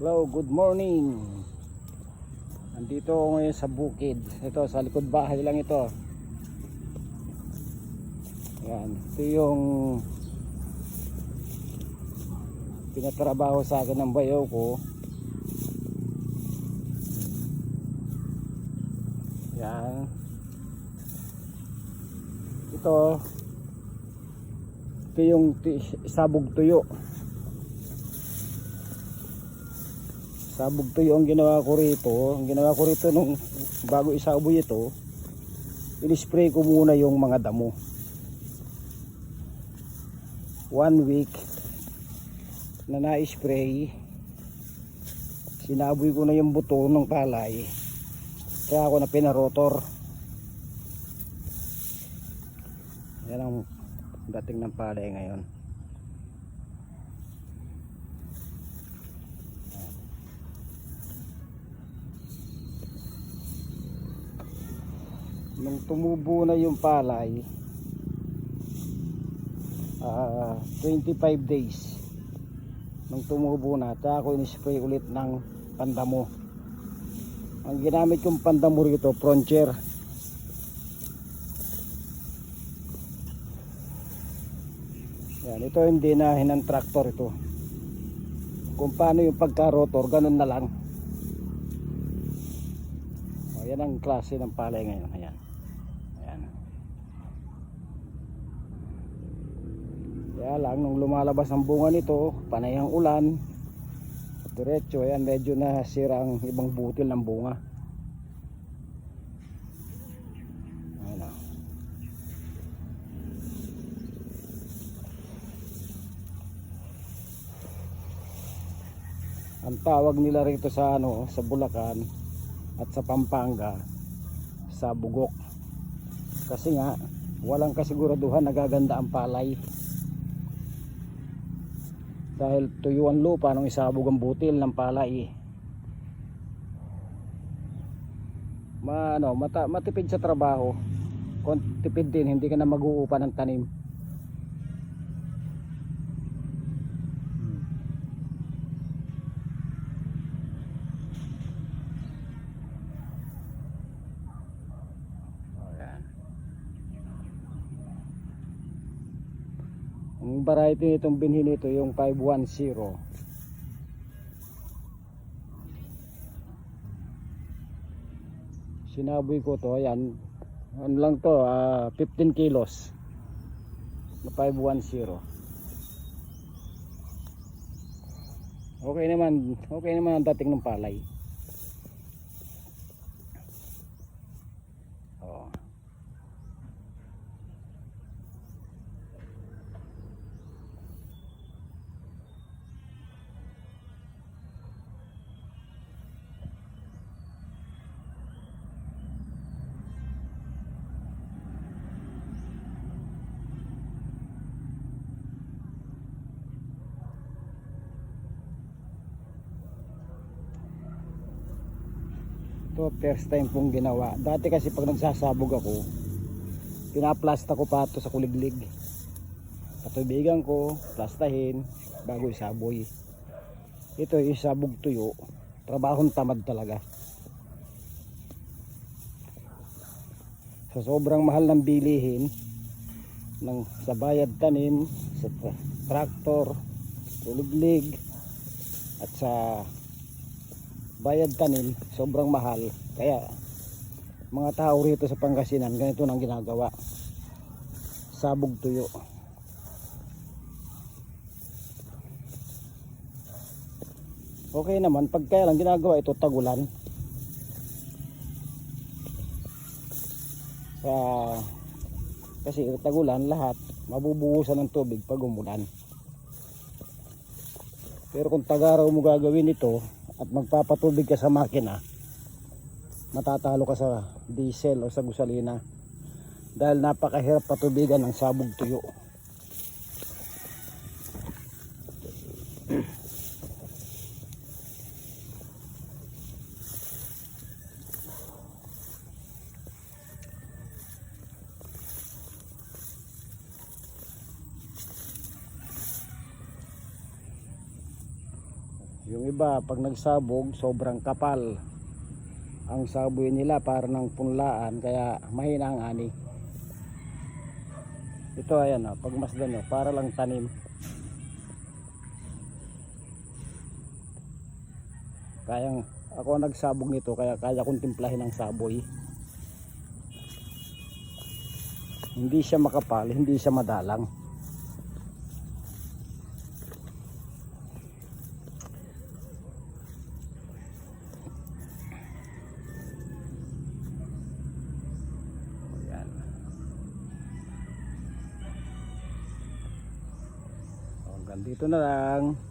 Hello, good morning. Nandito ako ngayon sa bukid. Ito, sa likod bahay lang ito. Yan, ito yung pinatrabaho sa akin ng bayaw ko. Yan. Ito, ito yung sabog tuyo. Sabog tuyo ang ginawa ko rito. Ang ginawa ko rito nung bago isaboy ito in-spray ko muna yung mga damo. One week na na-spray sinaboy ko na yung buto ng palay. Kaya ako na pinarotor. Yan ang dating ng palay ngayon nung tumubo na yung palay ah 25 days nung tumubo na tsaka ako in-spray ulit ng pandamo. Ang ginamit kong pandamo rito frontier. Yan ito hindi na hinang tractor ito. Kung paano yung pagka rotor ganun na lang. O, yan ang klase ng palay ngayon. Ayan. Kaya lang, nung lumalabas ang bunga nito, panay ang ulan, diretso, ayan, medyo nasira ang ibang butil ng bunga. Ayan o. Ang tawag nila rito sa ano, sa Bulacan at sa Pampanga, sa bugok kasi nga walang kasiguraduhan nagaganda ang palay dahil tuyo ang lupa nung isabog ang butil ng palay Ma, ano, mata, matipid sa trabaho. Tipid din hindi ka na mag-uupa ng tanim Ang variety nitong binhi nito yung 510. Sinaboy ko to, ayan. Ano lang to, ah, 15 kilos. Na 510. Okay naman, okay naman ang dating ng palay. Ito first time pong ginawa. Dati kasi pag nagsasabog ako, pinaplasta ko pa ito sa kuliglig. Patubigan ko, plastahin, bago isaboy. Ito yung sabog tuyo. Trabahong tamad talaga. Sa sobrang mahal ng bilihin, ng sa bayad tanim, sa tra- traktor, kuliglig, at sa bayad tanim sobrang mahal. Kaya mga tao rito sa Pangasinan ganito nang ginagawa. Sabog tuyo. Okay naman. Pag kaya lang ginagawa ito tagulan. Ah, kasi tagulan lahat mabubuhusan ng tubig pag umulan. Pero kung tagaraw mo gagawin ito at magpapatubig ka sa makina, matatalo ka sa diesel o sa gasolina. Dahil napakahirap patubigan ng sabog tuyo. Yung iba, pag nagsabog, sobrang kapal. Ang saboy nila para ng punlaan, kaya mahina ang ani. Ito ayan o, pag masdan nyo, para lang tanim. Kayang, ako nagsabog nito, kaya kaya kong timplahin ang saboy. Hindi siya makapal, hindi siya madalang. Hanggang dito na lang.